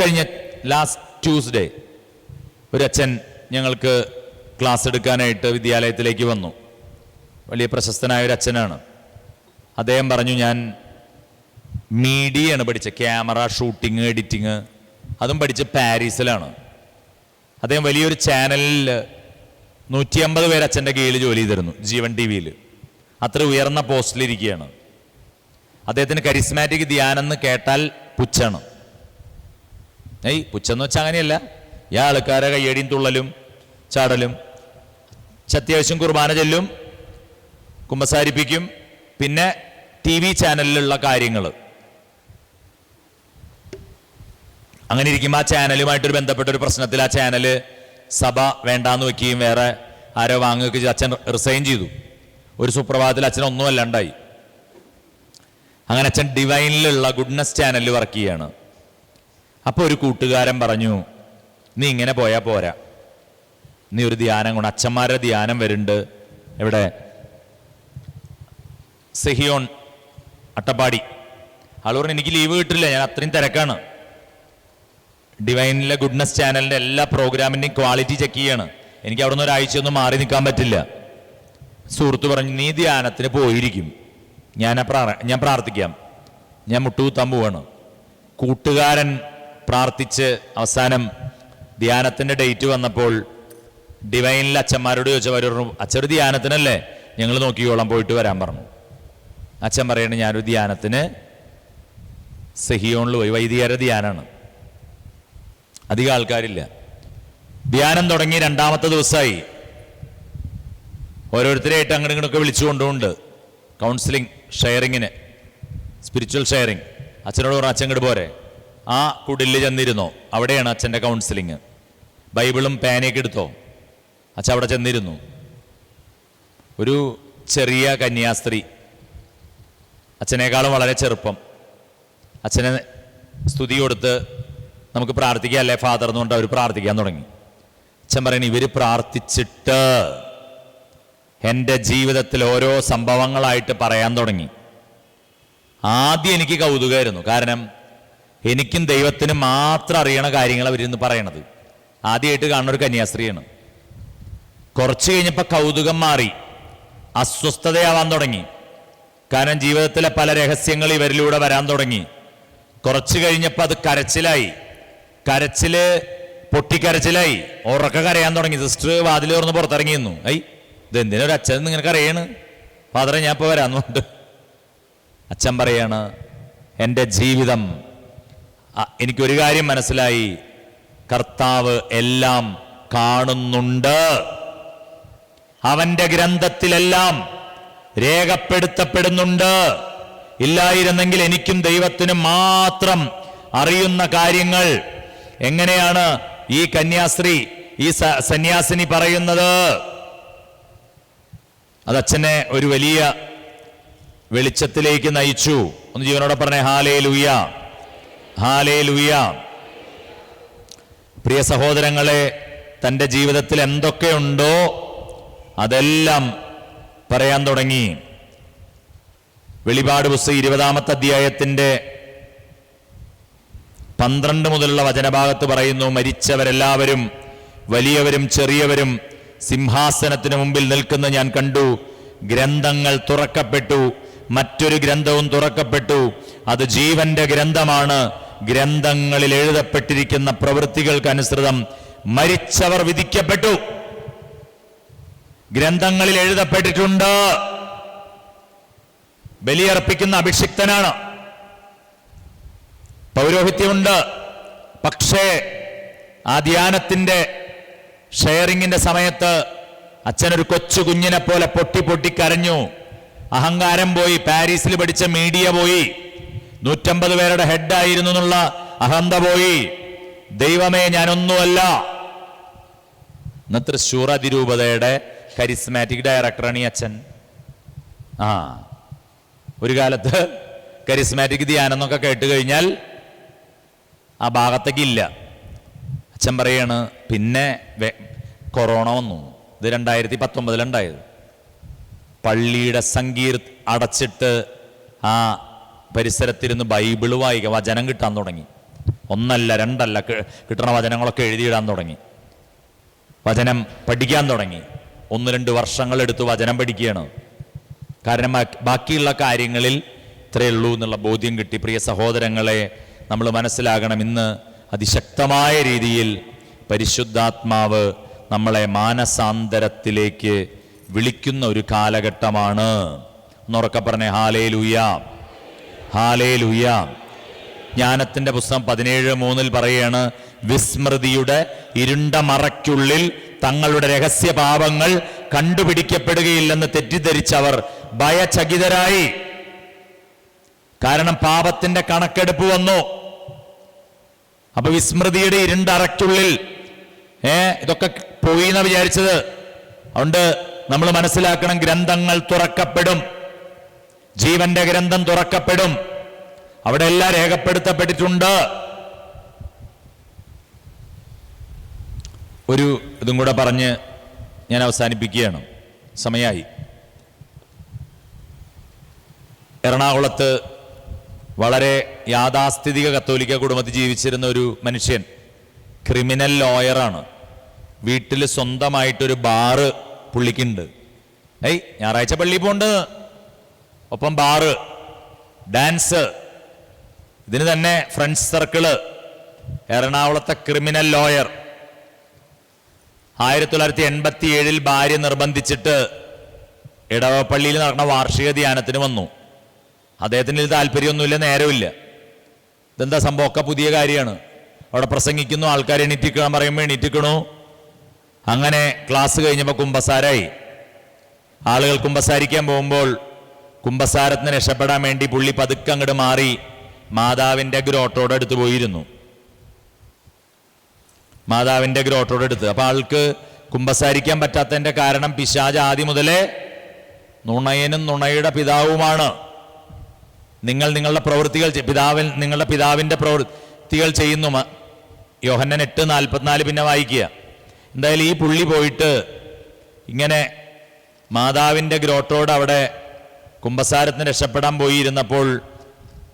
ഇക്കഴിഞ്ഞ last Tuesday ഒരു അച്ഛൻ ഞങ്ങൾക്ക് ക്ലാസ് എടുക്കാനായിട്ട് വിദ്യാലയത്തിലേക്ക് വന്നു. വലിയ പ്രശസ്തനായ ഒരു അച്ഛനാണ്. അദ്ദേഹം പറഞ്ഞു ഞാൻ മീഡിയയാണ് പഠിച്ചത്. ക്യാമറ ഷൂട്ടിങ് എഡിറ്റിങ് അതും പഠിച്ച് പാരീസിലാണ്. അദ്ദേഹം വലിയൊരു ചാനലിൽ നൂറ്റി അമ്പത് പേര് അച്ഛന്റെ കീഴിൽ ജോലി ചെയ്തിരുന്നു ജീവൻ ടി വിയിൽ അത്ര ഉയർന്ന പോസ്റ്റിലിരിക്കുകയാണ്. അദ്ദേഹത്തിന് കരിസ്മാറ്റിക് ധ്യാനം എന്ന് കേട്ടാൽ പുച്ഛാണ്. ഏയ് പുച്ഛെന്ന് വെച്ചാൽ അങ്ങനെയല്ല. ഈ ആൾക്കാരെ കയ്യടിയും തുള്ളലും ചാടലും അത്യാവശ്യം കുർബാന ചെല്ലും കുമ്പസാരിപ്പിക്കും പിന്നെ ടി വി ചാനലിലുള്ള കാര്യങ്ങൾ അങ്ങനെ ഇരിക്കുമ്പോൾ ആ ചാനലുമായിട്ടൊരു ബന്ധപ്പെട്ട ഒരു പ്രശ്നത്തിൽ ആ ചാനൽ സഭ വേണ്ടാന്ന് വെക്കുകയും വേറെ ആരോ വാങ്ങുകയൊക്കെ അച്ഛൻ റിസൈൻ ചെയ്തു. ഒരു സുപ്രഭാതത്തിൽ അച്ഛൻ ഒന്നുമല്ല അല്ലാണ്ടായി. അങ്ങനെ അച്ഛൻ ഡിവൈനിലുള്ള ഗുഡ്നസ് ചാനലിൽ വർക്ക് ചെയ്യാണ്. അപ്പോൾ ഒരു കൂട്ടുകാരൻ പറഞ്ഞു നീ ഇങ്ങനെ പോയാൽ പോരാ. നീ ഒരു ധ്യാനം കൊണ്ട് അച്ഛന്മാരുടെ ധ്യാനം വരുന്നുണ്ട്. എവിടെ? സെഹിയോൺ അട്ടപ്പാടി. ആൾ പറഞ്ഞു എനിക്ക് ലീവ് കിട്ടില്ല ഞാൻ അത്രയും തിരക്കാണ്. ഡിവൈനിലെ ഗുഡ്നസ് ചാനലിന്റെ എല്ലാ പ്രോഗ്രാമിന്റെയും ക്വാളിറ്റി ചെക്ക് ചെയ്യാണ്. എനിക്ക് അവിടെ നിന്ന് ഒരാഴ്ച ഒന്നും മാറി നിൽക്കാൻ പറ്റില്ല. സുഹൃത്ത് പറഞ്ഞു നീ ധ്യാനത്തിന് പോയിരിക്കും. ഞാൻ ഞാൻ പ്രാർത്ഥിക്കാം. ഞാൻ മുട്ടുകുത്താൻ പോവാണ്. കൂട്ടുകാരൻ പ്രാർത്ഥിച്ച് അവസാനം ധ്യാനത്തിന്റെ ഡേറ്റ് വന്നപ്പോൾ ഡിവൈനിലെ അച്ഛന്മാരോട് ചോദിച്ചവർ പറഞ്ഞു അച്ഛൻ ധ്യാനത്തിനല്ലേ? ഞങ്ങൾ നോക്കിക്കോളാം പോയിട്ട് വരാൻ പറഞ്ഞു. അച്ഛൻ പറയണ ഞാനൊരു ധ്യാനത്തിന് സെഹിയോണിൽ പോയി വൈദികര ധ്യാനമാണ് അധികം ആൾക്കാരില്ല. ധ്യാനം തുടങ്ങി രണ്ടാമത്തെ ദിവസമായി. ഓരോരുത്തരെയായിട്ട് അങ്ങോട്ട് ഇങ്ങോട്ടൊക്കെ വിളിച്ചു കൊണ്ടുകൊണ്ട് കൗൺസിലിംഗ് ഷെയറിങ്ങിന് സ്പിരിച്വൽ ഷെയറിങ് അച്ഛനോട് പറഞ്ഞു അച്ഛൻ ഇങ്ങോട്ട് പോരെ. ആ കുടിലിൽ ചെന്നിരുന്നോ? അവിടെയാണ് അച്ഛന്റെ കൗൺസിലിങ് ബൈബിളും പേനയൊക്കെ എടുത്തോ? അച്ഛൻ അവിടെ ചെന്നിരുന്നു. ഒരു ചെറിയ കന്യാസ്ത്രീ. അച്ഛനേക്കാളും വളരെ ചെറുപ്പം. അച്ഛനെ സ്തുതി കൊടുത്ത് നമുക്ക് പ്രാർത്ഥിക്കാം അല്ലേ ഫാദർ എന്നുകൊണ്ട് അവർ പ്രാർത്ഥിക്കാൻ തുടങ്ങി. അച്ഛൻ പറയണ ഇവർ പ്രാർത്ഥിച്ചിട്ട് എന്റെ ജീവിതത്തിൽ ഓരോ സംഭവങ്ങളായിട്ട് പറയാൻ തുടങ്ങി. ആദ്യം എനിക്ക് കൗതുകമായിരുന്നു. കാരണം എനിക്കും ദൈവത്തിനും മാത്രം അറിയണ കാര്യങ്ങൾ അവരിന്ന് പറയണത്. ആദ്യമായിട്ട് കാണുന്ന ഒരു കന്യാസ്ത്രീയാണ്. കുറച്ച് കഴിഞ്ഞപ്പോൾ കൗതുകം മാറി. അസ്വസ്ഥതയാവാൻ തുടങ്ങി. കാരണം ജീവിതത്തിലെ പല രഹസ്യങ്ങൾ ഇവരിലൂടെ വരാൻ തുടങ്ങി. കുറച്ച് കഴിഞ്ഞപ്പോൾ അത് കരച്ചിലായി. കരച്ചിൽ പൊട്ടിക്കരച്ചിലായി. ഉറക്ക കരയാൻ തുടങ്ങി. സിസ്റ്റർ വാതിൽ തുറന്ന് പുറത്തിറങ്ങിയിരുന്നു ഐ ഇത് എന്തിനാ ഒരു അച്ഛൻ ഇങ്ങനെ കരയാണ്? ഫാദറെ ഞാൻ ഇപ്പോൾ വരാമെന്നുണ്ട് അച്ഛൻ പറയാണ് എന്റെ ജീവിതം എനിക്കൊരു കാര്യം മനസ്സിലായി. കർത്താവ് എല്ലാം കാണുന്നുണ്ട്. അവന്റെ ഗ്രന്ഥത്തിലെല്ലാം രേഖപ്പെടുത്തപ്പെടുന്നുണ്ട്. ഇല്ലായിരുന്നെങ്കിൽ എനിക്കും ദൈവത്തിനും മാത്രം അറിയുന്ന കാര്യങ്ങൾ. എങ്ങനെയാണ് ഈ കന്യാസ്ത്രീ ഈ സന്യാസിനി പറയുന്നത്? അത് അച്ഛനെ ഒരു വലിയ വെളിച്ചത്തിലേക്ക് നയിച്ചു. ഒന്ന് ജീവനോടെ പറഞ്ഞേ ഹാലേ ലുയ്യ ഹാലേ ലുയ്യ പ്രിയ സഹോദരങ്ങളെ തന്റെ ജീവിതത്തിൽ എന്തൊക്കെയുണ്ടോ അതെല്ലാം പറയാൻ തുടങ്ങി. വെളിപാട് പുസ്തകം ഇരുപതാമത്തെ അധ്യായത്തിന്റെ പന്ത്രണ്ട് മുതലുള്ള വചനഭാഗത്ത് പറയുന്നു മരിച്ചവരെല്ലാവരും വലിയവരും ചെറിയവരും സിംഹാസനത്തിന് മുമ്പിൽ നിൽക്കുന്ന ഞാൻ കണ്ടു. ഗ്രന്ഥങ്ങൾ തുറക്കപ്പെട്ടു. മറ്റൊരു ഗ്രന്ഥവും തുറക്കപ്പെട്ടു. അത് ജീവന്റെ ഗ്രന്ഥമാണ്. ഗ്രന്ഥങ്ങളിൽ എഴുതപ്പെട്ടിരിക്കുന്ന പ്രവൃത്തികൾക്ക് അനുസൃതം മരിച്ചവർ വിധിക്കപ്പെട്ടു. ഗ്രന്ഥങ്ങളിൽ എഴുതപ്പെട്ടിട്ടുണ്ട് ബലിയർപ്പിക്കുന്ന അഭിഷിക്തനാണ്. പൗരോഹിത്യമുണ്ട്. പക്ഷേ ആ ധ്യാനത്തിന്റെ ഷെയറിങ്ങിന്റെ സമയത്ത് അച്ഛനൊരു കൊച്ചു കുഞ്ഞിനെ പോലെ പൊട്ടി പൊട്ടി കരഞ്ഞു. അഹങ്കാരം പോയി. പാരീസിൽ പഠിച്ച മീഡിയ പോയി. നൂറ്റമ്പത് പേരുടെ ഹെഡായിരുന്നു എന്നുള്ള അഹന്ത പോയി. ദൈവമേ ഞാനൊന്നുമല്ല. ഇന്നത്തെ തൃശ്ശൂർ അതിരൂപതയുടെ കരിസ്മാറ്റിക് ഡയറക്ടറാണ് ഈ അച്ഛൻ. ആ ഒരു കാലത്ത് കരിസ്മാറ്റിക് ധ്യാനം എന്നൊക്കെ കേട്ട് കഴിഞ്ഞാൽ ആ ഭാഗത്തേക്ക് ഇല്ല. അച്ഛൻ പറയാണ് പിന്നെ കൊറോണ വന്നു. ഇത് രണ്ടായിരത്തി പത്തൊമ്പതിലുണ്ടായത് പള്ളിയുടെ സങ്കീർ അടച്ചിട്ട് ആ പരിസരത്തിരുന്ന് ബൈബിൾ വായിക്കുക വചനം കിട്ടാൻ തുടങ്ങി. ഒന്നല്ല രണ്ടല്ല കിട്ടണ വചനങ്ങളൊക്കെ എഴുതിയിടാൻ തുടങ്ങി. വചനം പഠിക്കാൻ തുടങ്ങി. ഒന്ന് രണ്ട് വർഷങ്ങളെടുത്ത് വചനം പഠിക്കുകയാണ്. കാരണം ബാക്കിയുള്ള കാര്യങ്ങളിൽ ഇത്രയേ ഉള്ളൂ എന്നുള്ള ബോധ്യം കിട്ടി. പ്രിയ സഹോദരങ്ങളെ നമ്മൾ മനസ്സിലാകണം ഇന്ന് അതിശക്തമായ രീതിയിൽ പരിശുദ്ധാത്മാവ് നമ്മളെ മാനസാന്തരത്തിലേക്ക് വിളിക്കുന്ന ഒരു കാലഘട്ടമാണ്. എന്നുറക്കെ പറഞ്ഞേ ഹാലേ ലൂയ ഹാലേ ലുയ ജ്ഞാനത്തിന്റെ പുസ്തകം പതിനേഴ് മൂന്നിൽ പറയാണ് വിസ്മൃതിയുടെ ഇരുണ്ട മറയ്ക്കുള്ളിൽ തങ്ങളുടെ രഹസ്യ പാപങ്ങൾ കണ്ടുപിടിക്കപ്പെടുകയില്ലെന്ന് തെറ്റിദ്ധരിച്ചവർ ഭയചകിതരായി. കാരണം പാപത്തിന്റെ കണക്കെടുപ്പ് വന്നു. അപ്പൊ വിസ്മൃതിയുടെ ഇരുണ്ടറയ്ക്കുള്ളിൽ ഏ ഇതൊക്കെ പോയി എന്നാ വിചാരിച്ചത്. അതുകൊണ്ട് നമ്മൾ മനസ്സിലാക്കണം ഗ്രന്ഥങ്ങൾ തുറക്കപ്പെടും. ജീവന്റെ ഗ്രന്ഥം തുറക്കപ്പെടും. അവിടെ എല്ലാം രേഖപ്പെടുത്തപ്പെട്ടിട്ടുണ്ട്. ഒരു ഇതും കൂടെ പറഞ്ഞ് ഞാൻ അവസാനിപ്പിക്കുകയാണ്. സമയമായി എറണാകുളത്ത് വളരെ യാഥാസ്ഥിതിക കത്തോലിക്ക കുടുംബത്തിൽ ജീവിച്ചിരുന്ന ഒരു മനുഷ്യൻ ക്രിമിനൽ ലോയറാണ്. വീട്ടിൽ സ്വന്തമായിട്ടൊരു ബാറ് പുള്ളിക്കുണ്ട്. ഏയ് ഞായറാഴ്ച പള്ളിയിൽ പോണ്ട്. ഒപ്പം ബാറ് ഡാൻസ് ഇതിന് തന്നെ ഫ്രണ്ട്സ് സർക്കിൾ എറണാകുളത്തെ ക്രിമിനൽ ലോയർ. ആയിരത്തി തൊള്ളായിരത്തി എൺപത്തി ഏഴിൽ ഭാര്യ നിർബന്ധിച്ചിട്ട് ഇടവപ്പള്ളിയിൽ നടന്ന വാർഷിക ധ്യാനത്തിന് വന്നു. അദ്ദേഹത്തിന് ഇതിൽ താല്പര്യമൊന്നുമില്ല നേരമില്ല ഇതെന്താ സംഭവമൊക്കെ പുതിയ കാര്യമാണ്. അവിടെ പ്രസംഗിക്കുന്നു ആൾക്കാർ എണീറ്റിക്കണം പറയുമ്പോൾ എണീറ്റിക്കണു. അങ്ങനെ ക്ലാസ് കഴിഞ്ഞപ്പോൾ കുമ്പസാരായി. ആളുകൾ കുമ്പസാരിക്കാൻ പോകുമ്പോൾ കുമ്പസാരത്തിന് രക്ഷപ്പെടാൻ വേണ്ടി പുള്ളി പതുക്കെ അങ്ങോട്ട് മാറി മാതാവിന്റെ ഗ്രോട്ടോടെ അടുത്ത് പോയിരുന്നു. മാതാവിന്റെ ഗ്രോട്ടോടെ അടുത്ത് അപ്പൊ ആൾക്ക് കുംഭസാരിക്കാൻ പറ്റാത്തതിന്റെ കാരണം പിശാജ് ആദ്യം മുതലേ നുണയനും നുണയുടെ പിതാവുമാണ്. നിങ്ങൾ നിങ്ങളുടെ പ്രവൃത്തികൾ പിതാവിൽ നിങ്ങളുടെ പിതാവിന്റെ പ്രവൃത്തികൾ ചെയ്യുന്നു. യോഹന്നൻ എട്ട് നാൽപ്പത്തിനാല് പിന്നെ വായിക്കുക. എന്തായാലും ഈ പുള്ളി പോയിട്ട് ഇങ്ങനെ മാതാവിന്റെ ഗ്രോട്ടോട് അവിടെ കുംഭസാരത്തിന് രക്ഷപ്പെടാൻ പോയിരുന്നപ്പോൾ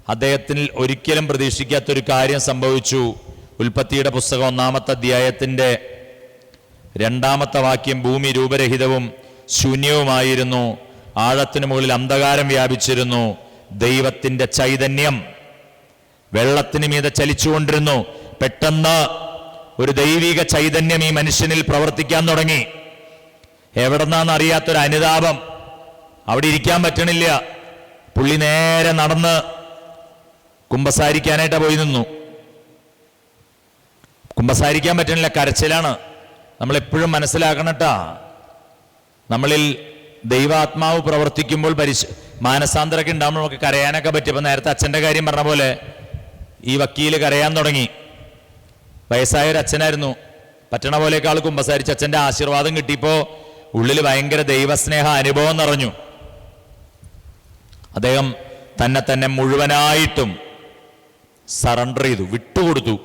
അദ്ദേഹത്തിന് ഒരിക്കലും പ്രതീക്ഷിക്കാത്തൊരു കാര്യം സംഭവിച്ചു. ഉൽപ്പത്തിയുടെ പുസ്തകം ഒന്നാമത്തെ അധ്യായത്തിന്റെ രണ്ടാമത്തെ വാക്യം ഭൂമി രൂപരഹിതവും ശൂന്യവുമായിരുന്നു. ആഴത്തിന് മുകളിൽ അന്ധകാരം വ്യാപിച്ചിരുന്നു. ദൈവത്തിന്റെ ചൈതന്യം വെള്ളത്തിന് മീതെ ചലിച്ചുകൊണ്ടിരുന്നു. പെട്ടെന്ന് ഒരു ദൈവിക ചൈതന്യം ഈ മനുഷ്യനിൽ പ്രവർത്തിക്കാൻ തുടങ്ങി. എവിടെന്നാന്ന് അറിയാത്തൊരു അനുതാപം അവിടെ ഇരിക്കാൻ പറ്റണില്ല. പുള്ളി നേരെ നടന്ന് കുമ്പസാരിക്കാനായിട്ട് പോയി നിന്നു. കുമ്പസാരിക്കാൻ പറ്റണില്ല കരച്ചിലാണ്. നമ്മൾ എപ്പോഴും മനസ്സിലാക്കണട്ടാ. നമ്മളിൽ ദൈവാത്മാവ് പ്രവർത്തിക്കുമ്പോൾ പരിശ് മാനസാന്തരമൊക്കെ ഉണ്ടാകുമ്പോൾ നമുക്ക് കരയാനൊക്കെ പറ്റി. ഇപ്പൊ നേരത്തെ അച്ഛന്റെ കാര്യം പറഞ്ഞ പോലെ ഈ വക്കീൽ കരയാൻ തുടങ്ങി. വയസ്സായ ഒരു അച്ഛനായിരുന്നു. പറ്റണ പോലെയൊക്കെ ആൾ കുമ്പസാരിച്ച് അച്ഛന്റെ ആശീർവാദം കിട്ടിയപ്പോ ഉള്ളിൽ ഭയങ്കര ദൈവസ്നേഹ അനുഭവം നിറഞ്ഞു. അദ്ദേഹം തന്നെ തന്നെ മുഴുവനായിട്ടും സറണ്ടർ ചെയ്തു വിട്ടുകൊടുത്തു.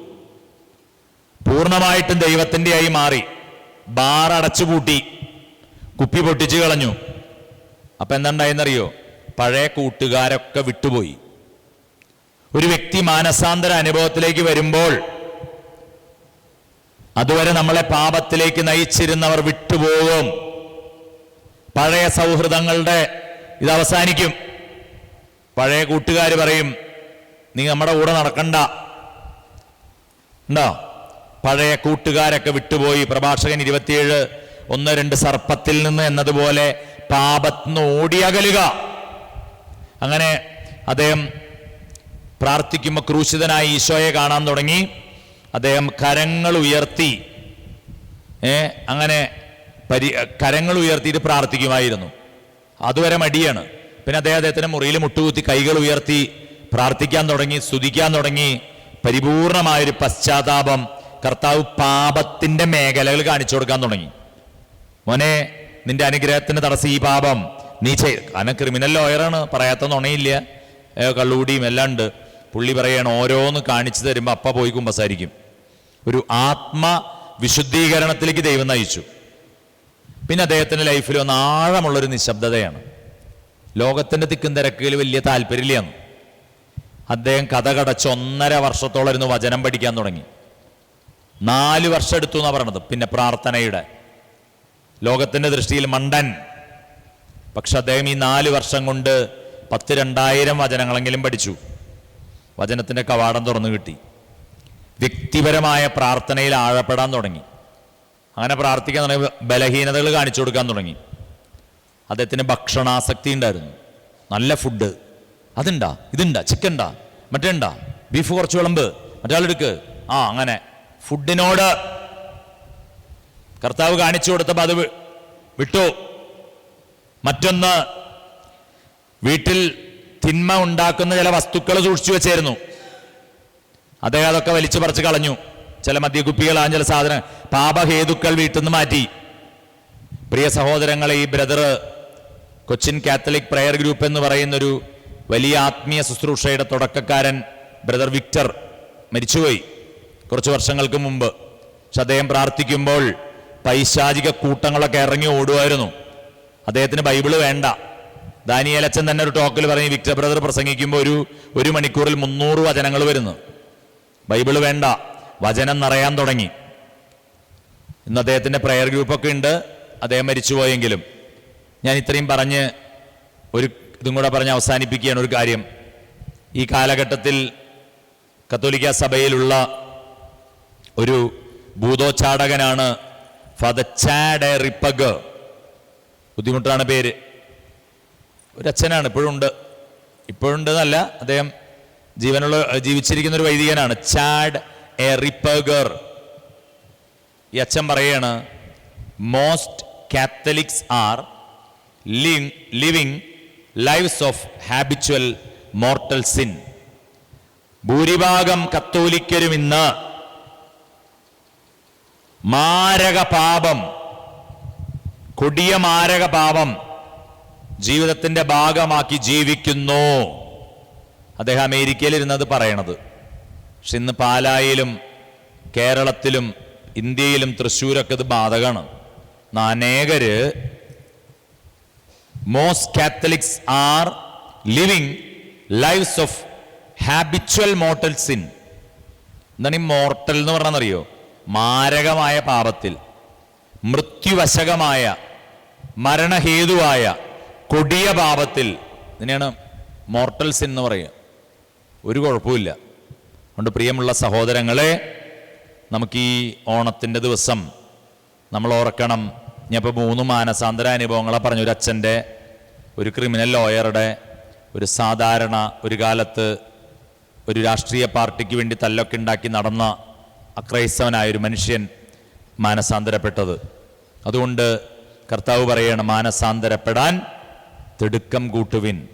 പൂർണമായിട്ടും ദൈവത്തിന്റെ ആയി മാറി. ബാർ അടച്ചുപൂട്ടി. കുപ്പി പൊട്ടിച്ചു കളഞ്ഞു. അപ്പൊ എന്തുണ്ടായെന്നറിയോ? പഴയ കൂട്ടുകാരൊക്കെ വിട്ടുപോയി. ഒരു വ്യക്തി മാനസാന്തര അനുഭവത്തിലേക്ക് വരുമ്പോൾ അതുവരെ നമ്മളെ പാപത്തിലേക്ക് നയിച്ചിരുന്നവർ വിട്ടുപോകും. പഴയ സൗഹൃദങ്ങളുടെ ഇത് അവസാനിക്കും. പഴയ കൂട്ടുകാർ പറയും നീ നമ്മുടെ കൂടെ നടക്കണ്ട. ഉണ്ടോ? പഴയ കൂട്ടുകാരൊക്കെ വിട്ടുപോയി. പ്രഭാഷകൻ ഇരുപത്തിയേഴ് ഒന്ന് രണ്ട് സർപ്പത്തിൽ നിന്ന് എന്നതുപോലെ പാപത്തിന് ഓടിയകലുക. അങ്ങനെ അദ്ദേഹം പ്രാർത്ഥിക്കുമ്പോൾ ക്രൂശിതനായി ഈശോയെ കാണാൻ തുടങ്ങി. അദ്ദേഹം കരങ്ങൾ ഉയർത്തി. ഏ അങ്ങനെ പരി കരങ്ങൾ ഉയർത്തിയിട്ട് പ്രാർത്ഥിക്കുമായിരുന്നു. അതുവരെ മടിയാണ്. പിന്നെ അദ്ദേഹത്തിന് മുറിയിൽ മുട്ടുകുത്തി കൈകൾ ഉയർത്തി പ്രാർത്ഥിക്കാൻ തുടങ്ങി സ്തുതിക്കാൻ തുടങ്ങി. പരിപൂർണമായൊരു പശ്ചാത്താപം കർത്താവ് പാപത്തിന്റെ മേഖലകൾ കാണിച്ചു കൊടുക്കാൻ തുടങ്ങി. മോനെ നിന്റെ അനുഗ്രഹത്തിന് തടസ്സം ഈ പാപം നീ ചെയ് കാരണം ക്രിമിനൽ ലോയറാണ് പറയാത്ത നുണയില്ല. കള്ളുകൂടിയും എല്ലാം ഉണ്ട്. പുള്ളി പറയാണ് ഓരോന്ന് കാണിച്ചു തരുമ്പോൾ അപ്പ പോയി കുമ്പസാരിക്കും. ഒരു ആത്മ വിശുദ്ധീകരണത്തിലേക്ക് ദൈവം നയിച്ചു. പിന്നെ അദ്ദേഹത്തിന്റെ ലൈഫിൽ ഒന്ന് ആഴമുള്ളൊരു നിശബ്ദതയാണ്. ലോകത്തിന്റെ തിക്കും തിരക്കിൽ വലിയ താല്പര്യമില്ലാന്ന് അദ്ദേഹം കഥ കടച്ച് ഒന്നര വർഷത്തോളം ഇരുന്ന് വചനം പഠിക്കാൻ തുടങ്ങി. നാല് വർഷം എടുത്തു എന്നാണ് പറയണത്. പിന്നെ പ്രാർത്ഥനയുടെ. ലോകത്തിന്റെ ദൃഷ്ടിയിൽ മണ്ടൻ. പക്ഷെ അദ്ദേഹം ഈ നാല് വർഷം കൊണ്ട് പത്ത് രണ്ടായിരം വചനങ്ങളെങ്കിലും പഠിച്ചു. വചനത്തിന്റെ കവാടം തുറന്നു കിട്ടി. വ്യക്തിപരമായ പ്രാർത്ഥനയിൽ ആഴപ്പെടാൻ തുടങ്ങി. അങ്ങനെ പ്രാർത്ഥിക്കാൻ തുടങ്ങി ബലഹീനതകൾ കാണിച്ചു കൊടുക്കാൻ തുടങ്ങി. അദ്ദേഹത്തിന് ഭക്ഷണാസക്തി ഉണ്ടായിരുന്നു. നല്ല ഫുഡ് അതുണ്ടാ ഇതുണ്ടാ ചിക്കൻ ഉണ്ടാ മറ്റേ ഉണ്ടാ ബീഫ് കുറച്ച് വിളമ്പ് മറ്റാളെടുക്ക് ആ അങ്ങനെ. ഫുഡിനോട് കർത്താവ് കാണിച്ചു കൊടുത്തപ്പോൾ അത് വിട്ടു. മറ്റൊന്ന് വീട്ടിൽ തിന്മ ഉണ്ടാക്കുന്ന ചില വസ്തുക്കൾ സൂക്ഷിച്ചു വെച്ചായിരുന്നു. അദ്ദേഹം അതൊക്കെ വലിച്ചു പറിച്ച് കളഞ്ഞു. ചില മദ്യക്കുപ്പികളാ ചില സാധനം പാപഹേതുക്കൾ വീട്ടിൽ നിന്ന് മാറ്റി. പ്രിയ സഹോദരങ്ങളെ ഈ brother Cochin Catholic prayer group എന്ന് പറയുന്നൊരു വലിയ ആത്മീയ ശുശ്രൂഷയുടെ തുടക്കക്കാരൻ ബ്രദർ വിക്ടർ മരിച്ചുപോയി കുറച്ച് വർഷങ്ങൾക്ക് മുമ്പ്. പക്ഷെ പ്രാർത്ഥിക്കുമ്പോൾ പൈശാചിക കൂട്ടങ്ങളൊക്കെ ഇറങ്ങി ഓടുമായിരുന്നു. അദ്ദേഹത്തിന് ബൈബിൾ വേണ്ട. ദാനിയേലച്ചൻ തന്നെ ഒരു ടോക്കിൽ പറഞ്ഞ് വിക്ടർ ബ്രദർ പ്രസംഗിക്കുമ്പോൾ ഒരു ഒരു മണിക്കൂറിൽ മുന്നൂറ് വചനങ്ങൾ വരുന്നു. ബൈബിൾ വേണ്ട. വചനം നിറയാൻ തുടങ്ങി. ഇന്ന് അദ്ദേഹത്തിന്റെ പ്രയർ ഗ്രൂപ്പൊക്കെ ഉണ്ട്. അദ്ദേഹം മരിച്ചുപോയെങ്കിലും. ഞാൻ ഇത്രയും പറഞ്ഞ് ഒരു ഇതും കൂടെ പറഞ്ഞ് അവസാനിപ്പിക്കുകയാണ് ഒരു കാര്യം. ഈ കാലഘട്ടത്തിൽ കത്തോലിക്ക സഭയിലുള്ള ഒരു ഭൂതോച്ചാടകനാണ് ഫാദർ ചാഡ് എ റിപ്പഗ്. ബുദ്ധിമുട്ടാണ് പേര്. ഒരച്ഛനാണ് ഇപ്പോഴുണ്ട് എന്നല്ല അദ്ദേഹം ജീവനുള്ള ജീവിച്ചിരിക്കുന്ന ഒരു വൈദികനാണ്. Chad A Ripperger. ഈ അച്ഛൻ പറയാണ് most Catholics are living lives of habitual mortal sin. ഭൂരിഭാഗം കത്തോലിക്കരും ഇന്ന് മാരക പാപം കൊടിയ മാരക പാപം ജീവിതത്തിന്റെ ഭാഗമാക്കി ജീവിക്കുന്നു. അദ്ദേഹം അമേരിക്കയിൽ ഇരുന്നത് പറയണത്. പക്ഷെ ഇന്ന് പാലായിലും കേരളത്തിലും ഇന്ത്യയിലും തൃശ്ശൂരൊക്കെ ഇത് ബാധകമാണ്. അനേകര് most Catholics are living lives of habitual mortal sin എന്താണ് ഈ മോർട്ടൽ എന്ന് പറഞ്ഞറിയോ മാരകമായ പാപത്തിൽ മൃത്യുവശകമായ മരണഹേതുവായ കൊടിയ പാപത്തിൽ ഇതിനെയാണ് മോർട്ടൽ സിൻ എന്ന് പറയുക. ഒരു കുഴപ്പമില്ല അതുകൊണ്ട് പ്രിയമുള്ള സഹോദരങ്ങളെ നമുക്ക് ഈ ഓണത്തിന്റെ ദിവസം നമ്മൾ ഓർക്കണം. ഞാൻ ഇപ്പോൾ മൂന്ന് മാനസാന്തര അനുഭവങ്ങളെ പറഞ്ഞു ഒരു അച്ഛന്റെ ഒരു ക്രിമിനൽ ലോയറുടെ ഒരു സാധാരണ ഒരു കാലത്ത് ഒരു രാഷ്ട്രീയ പാർട്ടിക്ക് വേണ്ടി തല്ലൊക്കെ ഉണ്ടാക്കി നടന്ന അക്രൈസ്തവനായ ഒരു മനുഷ്യൻ മാനസാന്തരപ്പെട്ടത്. അതുകൊണ്ട് കർത്താവ് പറയണം മാനസാന്തരപ്പെടാൻ തിടുക്കം കൂട്ടുവിൻ.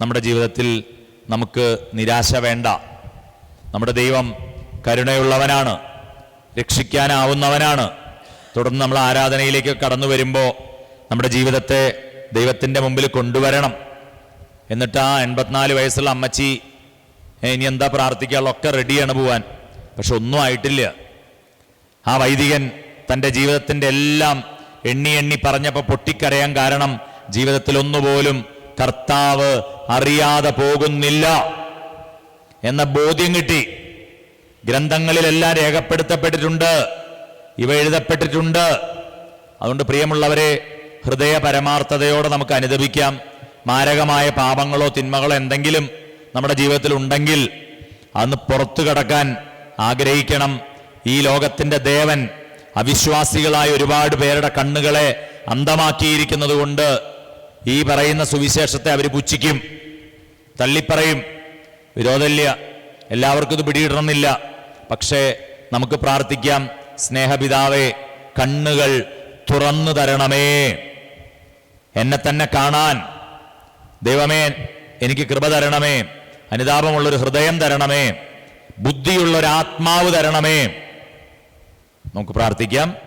നമ്മുടെ ജീവിതത്തിൽ നമുക്ക് നിരാശ വേണ്ട. നമ്മുടെ ദൈവം കരുണയുള്ളവനാണ് രക്ഷിക്കാനാവുന്നവനാണ്. തുടർന്ന് നമ്മൾ ആരാധനയിലേക്ക് കടന്നു വരുമ്പോൾ നമ്മുടെ ജീവിതത്തെ ദൈവത്തിന്റെ മുമ്പിൽ കൊണ്ടുവരണം. എന്നിട്ട് ആ എൺപത്തിനാല് വയസ്സുള്ള അമ്മച്ചി ഇനി എന്താ പ്രാർത്ഥിക്കാനുള്ളൊക്കെ റെഡിയാണ് പോവാൻ. പക്ഷെ ഒന്നും ആയിട്ടില്ല. ആ വൈദികൻ തന്റെ ജീവിതത്തിന്റെ എല്ലാം എണ്ണി എണ്ണി പറഞ്ഞപ്പോൾ പൊട്ടിക്കരയാൻ കാരണം ജീവിതത്തിൽ ഒന്നുപോലും കർത്താവ് അറിയാതെ പോകുന്നില്ല എന്ന ബോധ്യം കിട്ടി. ഗ്രന്ഥങ്ങളിലെല്ലാം രേഖപ്പെടുത്തപ്പെട്ടിട്ടുണ്ട്. ഇവ എഴുതപ്പെട്ടിട്ടുണ്ട്. അതുകൊണ്ട് പ്രിയമുള്ളവരെ ഹൃദയ പരമാർത്ഥതയോടെ നമുക്ക് അനുദപിക്കാം. മാരകമായ പാപങ്ങളോ തിന്മകളോ എന്തെങ്കിലും നമ്മുടെ ജീവിതത്തിൽ ഉണ്ടെങ്കിൽ അന്ന് പുറത്തു കടക്കാൻ ആഗ്രഹിക്കണം. ഈ ലോകത്തിന്റെ ദേവൻ അവിശ്വാസികളായ ഒരുപാട് പേരുടെ കണ്ണുകളെ അന്ധമാക്കിയിരിക്കുന്നത് കൊണ്ട് ഈ പറയുന്ന സുവിശേഷത്തെ അവർ പുച്ഛിക്കും. തള്ളിപ്പറയും. വിരോധമില്ല. എല്ലാവർക്കും ഇത് പിടിയിടണമെന്നില്ല പക്ഷേ നമുക്ക് പ്രാർത്ഥിക്കാം. സ്നേഹപിതാവേ കണ്ണുകൾ തുറന്നു തരണമേ. എന്നെ തന്നെ കാണാൻ ദൈവമേ എനിക്ക് കൃപ തരണമേ. അനുതാപമുള്ളൊരു ഹൃദയം തരണമേ. ബുദ്ധിയുള്ളൊരു ആത്മാവ് തരണമേ. നമുക്ക് പ്രാർത്ഥിക്കാം.